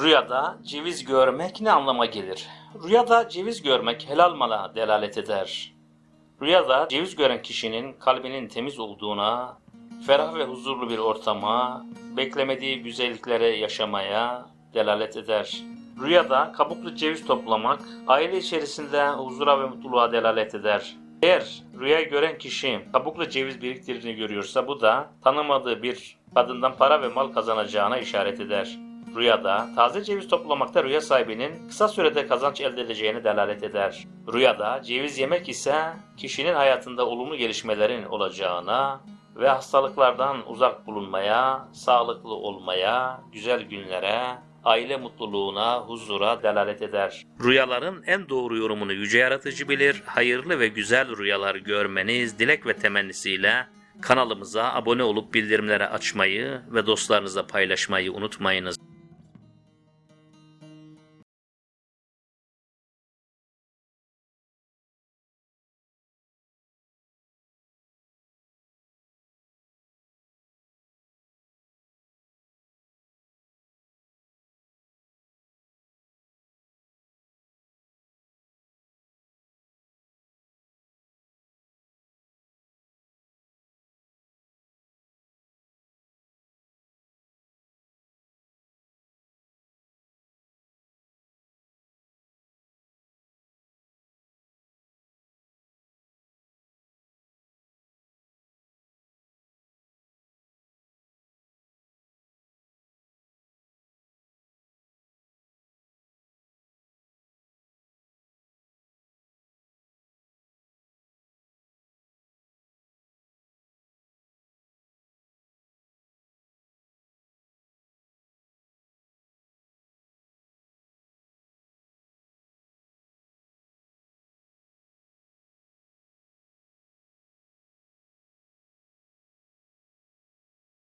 Rüyada ceviz görmek ne anlama gelir? Rüyada ceviz görmek helal mala delalet eder. Rüyada ceviz gören kişinin kalbinin temiz olduğuna, ferah ve huzurlu bir ortama, beklemediği güzelliklere yaşamaya delalet eder. Rüyada kabuklu ceviz toplamak, aile içerisinde huzura ve mutluluğa delalet eder. Eğer rüya gören kişi kabuklu ceviz biriktirdiğini görüyorsa bu da tanımadığı bir kadından para ve mal kazanacağına işaret eder. Rüyada taze ceviz toplamakta rüya sahibinin kısa sürede kazanç elde edeceğine delalet eder. Rüyada ceviz yemek ise kişinin hayatında olumlu gelişmelerin olacağına ve hastalıklardan uzak bulunmaya, sağlıklı olmaya, güzel günlere, aile mutluluğuna, huzura delalet eder. Rüyaların en doğru yorumunu yüce yaratıcı bilir. Hayırlı ve güzel rüyalar görmeniz dilek ve temennisiyle kanalımıza abone olup bildirimleri açmayı ve dostlarınızla paylaşmayı unutmayınız.